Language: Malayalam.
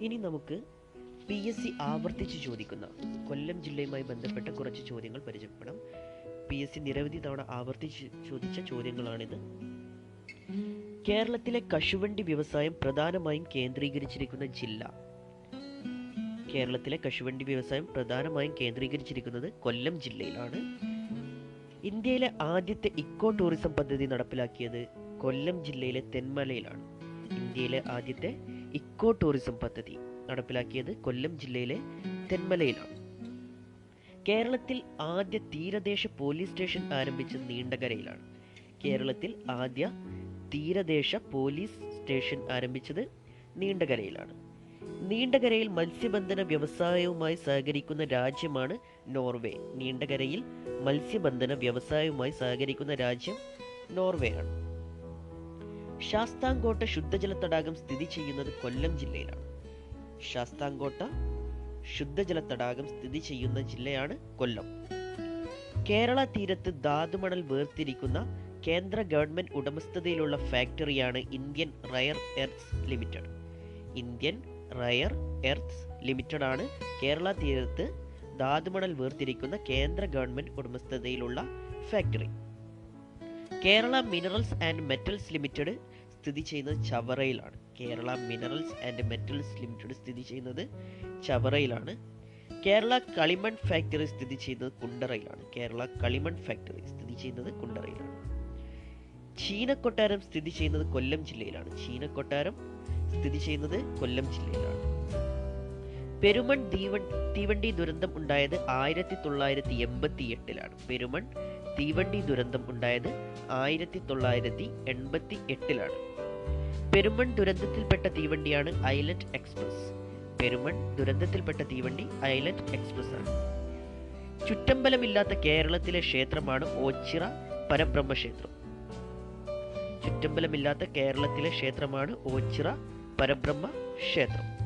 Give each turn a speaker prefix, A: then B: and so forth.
A: ഇനി നമുക്ക് പി എസ് സി ആവർത്തിച്ച് ചോദിക്കുന്ന. കൊല്ലം ജില്ലയുമായി ബന്ധപ്പെട്ട കുറച്ച് ചോദ്യങ്ങൾ പരിചയപ്പെടാം പി എസ് സി നിരവധി തവണ ആവർത്തിച്ച് ചോദിച്ച ചോദ്യങ്ങളാണിത്. കേരളത്തിലെ കശുവണ്ടി വ്യവസായം പ്രധാനമായും കേന്ദ്രീകരിച്ചിരിക്കുന്ന ജില്ല. കേരളത്തിലെ കശുവണ്ടി വ്യവസായം പ്രധാനമായും കേന്ദ്രീകരിച്ചിരിക്കുന്നത് കൊല്ലം ജില്ലയിലാണ്. ഇന്ത്യയിലെ ആദ്യത്തെ ഇക്കോ ടൂറിസം പദ്ധതി നടപ്പിലാക്കിയത് കൊല്ലം ജില്ലയിലെ തെന്മലയിലാണ്. ഇന്ത്യയിലെ ആദ്യത്തെ ഇക്കോ ടൂറിസം പദ്ധതി നടപ്പിലാക്കിയത് കൊല്ലം ജില്ലയിലെ തെന്മലയിലാണ്. കേരളത്തിൽ ആദ്യ തീരദേശ പോലീസ് സ്റ്റേഷൻ ആരംഭിച്ച നീണ്ടകരയിലാണ്. കേരളത്തിൽ ആദ്യ തീരദേശ പോലീസ് സ്റ്റേഷൻ ആരംഭിച്ചത് നീണ്ടകരയിലാണ്. നീണ്ടകരയിൽ മത്സ്യബന്ധന വ്യവസായവുമായി സഹകരിക്കുന്ന രാജ്യമാണ് നോർവേ. നീണ്ടകരയിൽ മത്സ്യബന്ധന വ്യവസായവുമായി സഹകരിക്കുന്ന രാജ്യം നോർവേ ആണ് ശാസ്താംകോട്ട ശുദ്ധജല തടാകം സ്ഥിതി ചെയ്യുന്നത് കൊല്ലം ജില്ലയിലാണ്. ശാസ്താംകോട്ട ശുദ്ധജല തടാകം സ്ഥിതി ചെയ്യുന്ന ജില്ലയാണ് കൊല്ലം. കേരള തീരത്ത് ധാതുമണൽ വേർതിരിക്കുന്ന കേന്ദ്ര ഗവൺമെന്റ് ഉടമസ്ഥതയിലുള്ള ഫാക്ടറിയാണ് Indian rare earths limited. Indian rare earths limited ആണ് കേരള തീരത്ത് ധാതുമണൽ വേർതിരിക്കുന്ന കേന്ദ്ര ഗവൺമെന്റ് ഉടമസ്ഥതയിലുള്ള factory. Kerala minerals and metals limited സ്ഥിതി ചെയ്യുന്നത് ചവറയിലാണ്. Kerala minerals and metals limited സ്ഥിതി ചെയ്യുന്നത് ചവറയിലാണ്. കേരള കളിമൺ ഫാക്ടറി സ്ഥിതി ചെയ്യുന്നത് കുണ്ടറയിലാണ്. കേരള കളിമൺ ഫാക്ടറി സ്ഥിതി ചെയ്യുന്നത് കുണ്ടറയിലാണ്. ചീനക്കൊട്ടാരം സ്ഥിതി ചെയ്യുന്നത് കൊല്ലം ജില്ലയിലാണ്. ചീനക്കൊട്ടാരം സ്ഥിതി ചെയ്യുന്നത് കൊല്ലം ജില്ലയിലാണ്. പെരുമൺ തീവൺ തീവണ്ടി ദുരന്തം ഉണ്ടായത് ആയിരത്തി തൊള്ളായിരത്തി എൺപത്തി എട്ടിലാണ് പെരുമൺ തീവണ്ടി ദുരന്തം ഉണ്ടായത് ആയിരത്തി തൊള്ളായിരത്തി എൺപത്തി എട്ടിലാണ് പെരുമൺ ദുരന്തത്തിൽപ്പെട്ട തീവണ്ടിയാണ് ഐലൻഡ് എക്സ്പ്രസ്. പെരുമൺ ദുരന്തത്തിൽപ്പെട്ട തീവണ്ടി ഐലൻഡ് എക്സ്പ്രസ് ആണ് ചുറ്റമ്പലമില്ലാത്ത കേരളത്തിലെ ക്ഷേത്രമാണ് ഓച്ചിറ പരബ്രഹ്മക്ഷേത്രം. ചുറ്റമ്പലമില്ലാത്ത കേരളത്തിലെ ക്ഷേത്രമാണ് ഓച്ചിറ പരബ്രഹ്മ ക്ഷേത്രം